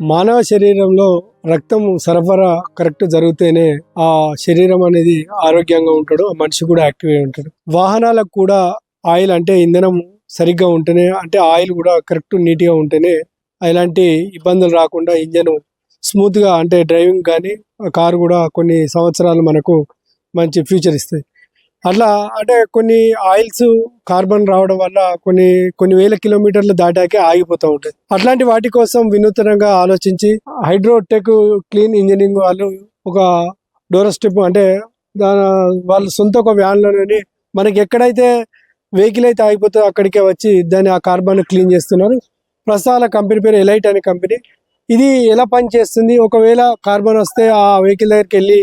మానవ శరీరంలో రక్తం సరఫరా కరెక్ట్ జరిగితేనే ఆ శరీరం అనేది ఆరోగ్యంగా ఉంటాడు ఆ మనిషి కూడా యాక్టివ్ అయి ఉంటాడు. వాహనాలకు కూడా ఆయిల్ అంటే ఇంధనం సరిగ్గా ఉంటేనే అంటే ఆయిల్ కూడా కరెక్ట్ నీట్గా ఉంటేనే ఎలాంటి ఇబ్బందులు రాకుండా ఇంజన్ స్మూత్గా అంటే డ్రైవింగ్ కానీ కారు కూడా కొన్ని సంవత్సరాలు మనకు మంచి ఫ్యూచర్ ఇస్తాయి. అట్లా అంటే కొన్ని ఆయిల్స్ కార్బన్ రావడం వల్ల కొన్ని కొన్ని వేల కిలోమీటర్లు దాటాకే ఆగిపోతూ ఉంటాయి. అట్లాంటి వాటి కోసం వినూతనంగా ఆలోచించి హైడ్రోటెక్ క్లీన్ ఇంజనీరింగ్ వాళ్ళు ఒక డోరస్టెప్ అంటే దాని వాళ్ళ సొంత ఒక వ్యాన్లోనే మనకి ఎక్కడైతే వెహికల్ అయితే ఆగిపోతుందో అక్కడికే వచ్చి దాన్ని ఆ కార్బన్ క్లీన్ చేస్తున్నారు. ప్రస్తుతాల కంపెనీ పేరు ఎలైట్ అనే కంపెనీ. ఇది ఎలా పనిచేస్తుంది? ఒకవేళ కార్బన్ వస్తే ఆ వెహికల్ దగ్గరికి వెళ్ళి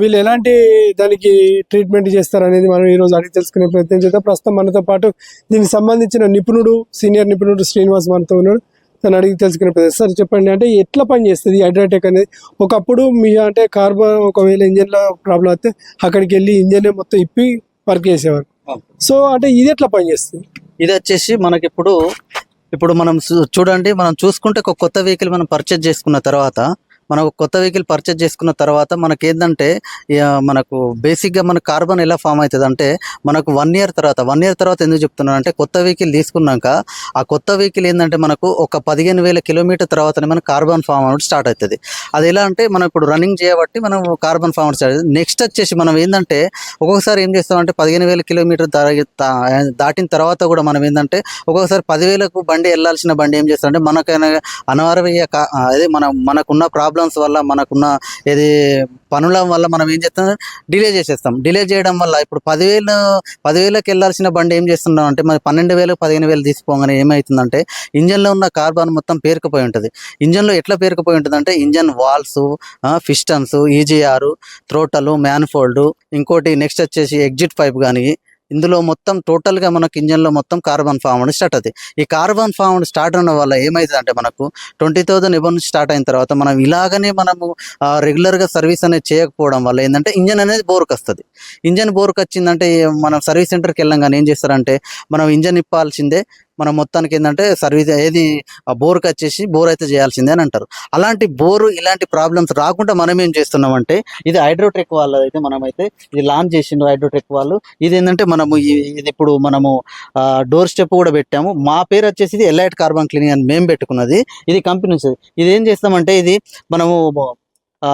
వీళ్ళు ఎలాంటి దానికి ట్రీట్మెంట్ చేస్తారు అనేది మనం ఈ రోజు అడిగి తెలుసుకునే ప్రయత్నం చేద్దాం. ప్రస్తుతం మనతో పాటు దీనికి సంబంధించిన నిపుణుడు సీనియర్ నిపుణుడు శ్రీనివాస్ మనతో ఉన్నాడు. తను అడిగి తెలుసుకునే ప్రయత్నం సార్ చెప్పండి అంటే ఎట్లా పనిచేస్తుంది హైడ్రాటెక్ అనేది? ఒకప్పుడు మీ అంటే కార్బన్ ఒకవేళ ఇంజన్లో ప్రాబ్లం వస్తే అక్కడికి వెళ్ళి ఇంజన్ మొత్తం ఇప్పి వర్క్ చేసేవారు. సో అంటే ఇది ఎట్లా పనిచేస్తుంది ఇది వచ్చేసి మనకి ఇప్పుడు ఇప్పుడు మనం చూడండి మనం చూసుకుంటే ఒక కొత్త వెహికల్ మనం పర్చేజ్ చేసుకున్న తర్వాత మనం కొత్త వెహికల్ పర్చేజ్ చేసుకున్న తర్వాత మనకి ఏంటంటే మనకు బేసిక్గా మన కార్బన్ ఎలా ఫామ్ అవుతుంది అంటే మనకు వన్ ఇయర్ తర్వాత వన్ ఇయర్ తర్వాత ఎందుకు చెప్తున్నాను అంటే కొత్త వెహికల్ తీసుకున్నాక ఆ కొత్త వెహికల్ ఏంటంటే మనకు ఒక పదిహేను వేల కిలోమీటర్ తర్వాతనే మన కార్బన్ ఫామ్ అవుట్ స్టార్ట్ అవుతుంది. అది ఎలా అంటే మనం ఇప్పుడు రన్నింగ్ చేయబట్టి మనం carbon form out start next వచ్చేసి మనం ఏంటంటే ఒక్కొక్కసారి ఏం చేస్తామంటే పదిహేను వేల కిలోమీటర్ దాటిన తర్వాత కూడా మనం ఏంటంటే ఒక్కొక్కసారి పదివేలకు బండి వెళ్ళాల్సిన బండి ఏం చేస్తారంటే మనకైనా అనారోగ్య కా- అదే మన మనకున్న ప్రాబ్లం ప్రాబ్లమ్స్ వల్ల మనకున్న ఏది పనుల వల్ల మనం ఏం చేస్తాం? డిలే చేసేస్తాం. డిలే చేయడం వల్ల ఇప్పుడు పదివేలు పదివేలకు వెళ్ళాల్సిన బండి ఏం చేస్తున్నాం అంటే మరి పన్నెండు వేలు పదిహేను వేలు తీసుకోగానే ఏమవుతుందంటే ఇంజన్లో ఉన్న కార్బన్ మొత్తం పేరుకుపోయి ఉంటుంది. ఇంజన్లో ఎట్లా పేరుకుపోయి ఉంటుంది అంటే engine valves pistons EGR throttle manifold ఇంకోటి నెక్స్ట్ వచ్చేసి ఎగ్జిట్ పైప్ కానీ ఇందులో మొత్తం టోటల్గా మనకు ఇంజన్లో మొత్తం కార్బన్ ఫామ్డ్ స్టార్ట్ అవుతుంది ఈ కార్బన్ ఫామ్డ్ స్టార్ట్ అవడం వల్ల ఏమైతుంది అంటే మనకు ట్వంటీ థౌసండ్ ఎబో నుంచి స్టార్ట్ అయిన తర్వాత మనం ఇలాగనే మనము రెగ్యులర్గా సర్వీస్ అనేది చేయకపోవడం వల్ల ఏంటంటే ఇంజన్ అనేది బోర్కి వస్తుంది ఇంజన్ బోర్కి వచ్చిందంటే మనం సర్వీస్ సెంటర్కి వెళ్ళంగానే ఏం చేస్తారంటే మనం ఇంజన్ ఇప్పాల్సిందే మనం మొత్తానికి ఏంటంటే సర్వీస్ ఏది బోర్కి వచ్చేసి బోర్ అయితే చేయాల్సిందే అని అంటారు. అలాంటి బోరు ఇలాంటి ప్రాబ్లమ్స్ రాకుండా మనం ఏం చేస్తున్నామంటే ఇది హైడ్రోట్రెక్ వాళ్ళు అయితే మనమైతే ఇది లాంచ్ చేసిండు హైడ్రోట్రెక్ వాళ్ళు. ఇది ఏంటంటే మనము ఇది ఇప్పుడు మనము డోర్ స్టెప్ కూడా పెట్టాము. మా పేరు వచ్చేసి ఇది ఎలైట్ కార్బన్ క్లీనింగ్ అని మేము పెట్టుకున్నది. ఇది కంపెనీ ఇది ఏం చేస్తామంటే ఇది మనము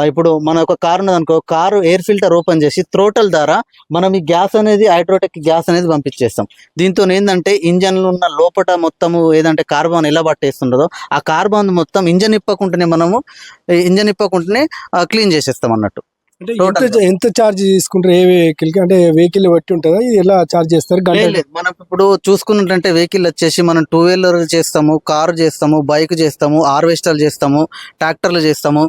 ఇప్పుడు మన ఒక కారు ఉన్నది అనుకో కారు ఎయిర్ ఫిల్టర్ ఓపెన్ చేసి త్రోటల్ ద్వారా మనం ఈ గ్యాస్ అనేది హైడ్రోటెక్ గ్యాస్ అనేది పంపించేస్తాం. దీంతో ఏంటంటే ఇంజన్లో ఉన్న లోపల మొత్తము ఏదంటే కార్బన్ ఎలా పట్టేస్తుండదో ఆ కార్బన్ మొత్తం ఇంజన్ ఇప్పకుండానే మనము ఇంజన్ ఇప్పకుండానే క్లీన్ చేసేస్తాం అన్నట్టు. అంటే ఎంత ఛార్జ్ తీసుకుంటారు? ఏ వెహికల్ అంటే వెహికల్ బట్టి ఉంటుందా? ఎలా ఛార్జ్ చేస్తారు. మనం ఇప్పుడు చూసుకున్నట్లంటే వెహికల్ వచ్చేసి మనం టూ వీలర్ చేస్తాము కారు చేస్తాము బైక్ చేస్తాము హార్వెస్టర్లు చేస్తాము ట్రాక్టర్లు చేస్తాము.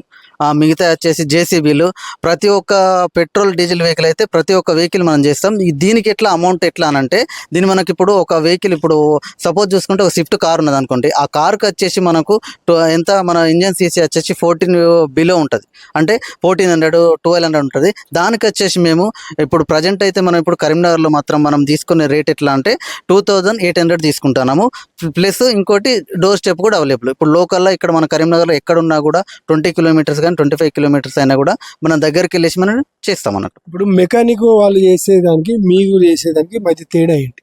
మిగతా వచ్చేసి జేసీబీలు ప్రతి ఒక్క పెట్రోల్ డీజిల్ వెహికల్ అయితే ప్రతి ఒక్క వెహికల్ మనం చేస్తాం. దీనికి ఎట్లా అమౌంట్ ఎట్లా అని అంటే దీని మనకి ఇప్పుడు ఒక వెహికల్ ఇప్పుడు సపోజ్ చూసుకుంటే ఒక స్విఫ్ట్ కార్ ఉన్నది అనుకోండి. ఆ కార్కి వచ్చేసి మనకు ఎంత మన ఇంజన్ సీసీ వచ్చేసి ఫోర్టీన్ బిలో ఉంటుంది. అంటే ఫోర్టీన్ హండ్రెడ్ ట్వెల్వ్ హండ్రెడ్ ఉంటుంది. దానికి వచ్చేసి మేము ఇప్పుడు ప్రజెంట్ అయితే మనం ఇప్పుడు కరీంనగర్లో మాత్రం మనం తీసుకునే రేట్ ఎట్లా అంటే టూ థౌజండ్ ఎయిట్ హండ్రెడ్ తీసుకుంటున్నాము. ప్లస్ ఇంకోటి డోర్ స్టెప్ కూడా అవైలబుల్. ఇప్పుడు లోకల్లో ఇక్కడ మన కరీంనగర్లో ఎక్కడ ఉన్నా కూడా ట్వంటీ కిలోమీటర్స్ కానీ ట్వంటీ ఫైవ్ కిలోమీటర్స్ అయినా కూడా మనం దగ్గరికి వెళ్ళేసి మనం చేస్తాం అన్నట్టు ఇప్పుడు మెకానిక్ వాళ్ళు చేసేదానికి మీరు చేసేదానికి మధ్య తేడా ఏంటి?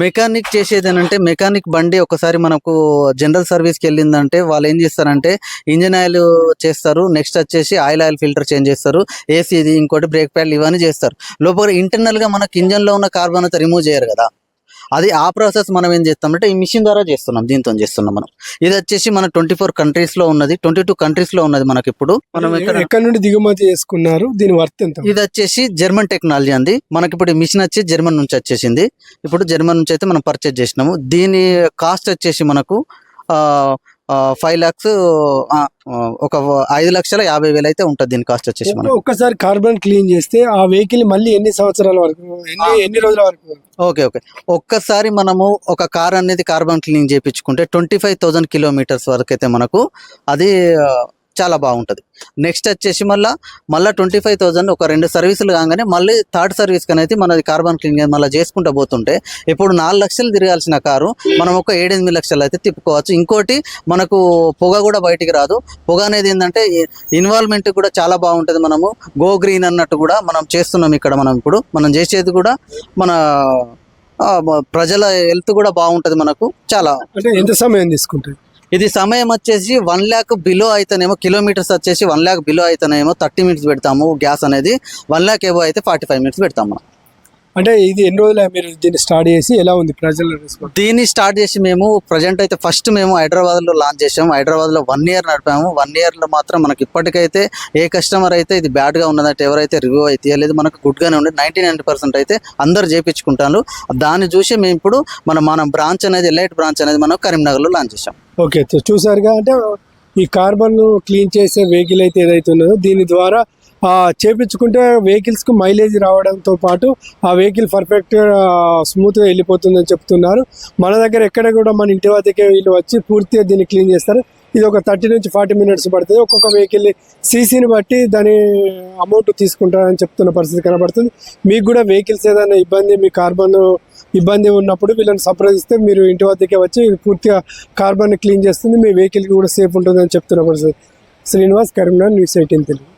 మెకానిక్ చేసేది అంటే మెకానిక్ బండి ఒకసారి మనకు జనరల్ సర్వీస్కి వెళ్ళిందంటే వాళ్ళు ఏం చేస్తారంటే ఇంజిన్ ఆయిల్ చేస్తారు నెక్స్ట్ వచ్చేసి ఆయిల్ ఆయిల్ ఫిల్టర్ చేంజ్ చేస్తారు ఏసీ ఇది ఇంకోటి బ్రేక్ ప్యాడ్లు ఇవన్నీ చేస్తారు. లోపల ఇంటర్నల్గా మనకి ఇంజన్లో ఉన్న కార్బన్ అయితే రిమూవ్ చేయరు కదా. అది ఆ ప్రాసెస్ మనం ఏం చేస్తామంటే ఈ మిషన్ ద్వారా చేస్తున్నాం దీంతో చేస్తున్నాం మనం. ఇది వచ్చేసి మన ట్వంటీ ఫోర్ కంట్రీస్లో ఉన్నది ట్వంటీ టూ కంట్రీస్లో ఉన్నది మనకి ఇప్పుడు. మనం ఇక్కడ ఎక్కడ నుండి దిగుమతి చేసుకున్నారు? దీని వర్త్ ఎంత? ఇది వచ్చేసి జర్మన్ టెక్నాలజీ అంది మనకి ఇప్పుడు ఈ మిషన్ వచ్చి జర్మన్ నుంచి వచ్చేసింది. ఇప్పుడు జర్మన్ నుంచి అయితే మనం పర్చేజ్ చేసినాము. దీని కాస్ట్ వచ్చేసి మనకు ఫైవ్ ల్యాక్స్ ఒక ఐదు లక్షల యాభై వేలు అయితే ఉంటుంది దీని కాస్ట్ వచ్చేసి మనకు. ఒక్కసారి కార్బన్ క్లీన్ చేస్తే ఆ వెహికల్ మళ్ళీ ఎన్ని సంవత్సరాల వరకు ఎన్ని ఎన్ని రోజుల వరకు ఓకే ఓకే. ఒక్కసారి మనము ఒక కార్ అనేది కార్బన్ క్లీనింగ్ చేయించుకుంటే ట్వంటీ ఫైవ్ థౌజండ్ కిలోమీటర్స్ వరకు అయితే మనకు అది చాలా బాగుంటుంది. నెక్స్ట్ వచ్చేసి మళ్ళీ మళ్ళీ ట్వంటీ ఫైవ్ థౌసండ్ ఒక రెండు సర్వీసులు కాగానే మళ్ళీ థర్డ్ సర్వీస్ అనేది మనది కార్బన్ క్లీనింగ్ మళ్ళీ చేసుకుంటూ పోతుంటే ఇప్పుడు నాలుగు లక్షలు తిరగాల్సిన కారు మనం ఒక ఏడెనిమిది లక్షలు అయితే తిప్పుకోవచ్చు. ఇంకోటి మనకు పొగ కూడా బయటికి రాదు. పొగ అనేది ఏంటంటే ఇన్వాల్వ్మెంట్ కూడా చాలా బాగుంటుంది మనము. గో గ్రీన్ అన్నట్టు కూడా మనం చేస్తున్నాం ఇక్కడ మనం ఇప్పుడు. మనం చేసేది కూడా మన ప్రజల హెల్త్ కూడా బాగుంటది మనకు. చాలా. అంటే ఎంత సమయం తీసుకుంటుంది ఇది సమయం వచ్చేసి వన్ ల్యాక్ బిలో అయితేనేమో కిలోమీటర్స్ వచ్చేసి వన్ ల్యాక్ బిలో అయితేనేమో థర్టీ మినిట్స్ పెడతాము గ్యాస్ అనేది వన్ ల్యాక్ ఏవో అయితే ఫార్టీ ఫైవ్ మినిట్స్ పెడతాము మనం. అంటే ఇది ఎన్ని రోజులు మీరు దీన్ని స్టార్ట్ చేసి ఎలా ఉంది ప్రజల రెస్పాన్స్ దీన్ని స్టార్ట్ చేసి మేము ప్రజెంట్ అయితే ఫస్ట్ మేము హైదరాబాద్లో లాంచ్ చేసాము హైదరాబాద్లో వన్ ఇయర్ నడిపాము. వన్ ఇయర్లో మాత్రం మనకి ఇప్పటికైతే ఏ కస్టమర్ అయితే ఇది బ్యాడ్గా ఉన్నదంటే ఎవరైతే రివ్యూ అయితే లేదు మనకు గుడ్ గానే ఉంది నైన్టీ నైన్ పర్సెంట్ అయితే అందరు చేపించుకుంటాను దాన్ని చూసి మేము ఇప్పుడు మన మన బ్రాంచ్ అనేది ఎలైట్ బ్రాంచ్ అనేది మనం కరీంనగర్లో లాంచ్ చేసాం ఓకే చూసారుగా అంటే ఈ కార్బన్ క్లీన్ చేసే వెహికల్ అయితే ఏదైతే ఉన్నదో దీని ద్వారా చేపించుకుంటే వెహికల్స్కు మైలేజ్ రావడంతో పాటు ఆ వెహికల్ పర్ఫెక్ట్ స్మూత్గా వెళ్ళిపోతుందని చెప్తున్నారు. మన దగ్గర ఎక్కడ కూడా మన ఇంటి వద్దకే వీళ్ళు వచ్చి పూర్తిగా దీన్ని క్లీన్ చేస్తారు. ఇది ఒక థర్టీ నుంచి ఫార్టీ మినిట్స్ పడుతుంది. ఒక్కొక్క వెహికల్ సీసీని బట్టి దాని అమౌంట్ తీసుకుంటారని చెప్తున్న పరిస్థితి కనబడుతుంది. మీకు కూడా వెహికల్స్ ఏదైనా ఇబ్బంది మీ కార్బన్ ఇబ్బంది ఉన్నప్పుడు వీళ్ళని సంప్రదిస్తే మీరు ఇంటి వద్దకే వచ్చి పూర్తిగా కార్బన్ క్లీన్ చేస్తుంది. మీ వెహికల్కి కూడా సేఫ్ ఉంటుందని చెప్తున్న పరిస్థితి. Srinivas Karimnagar news eighteen Telugu.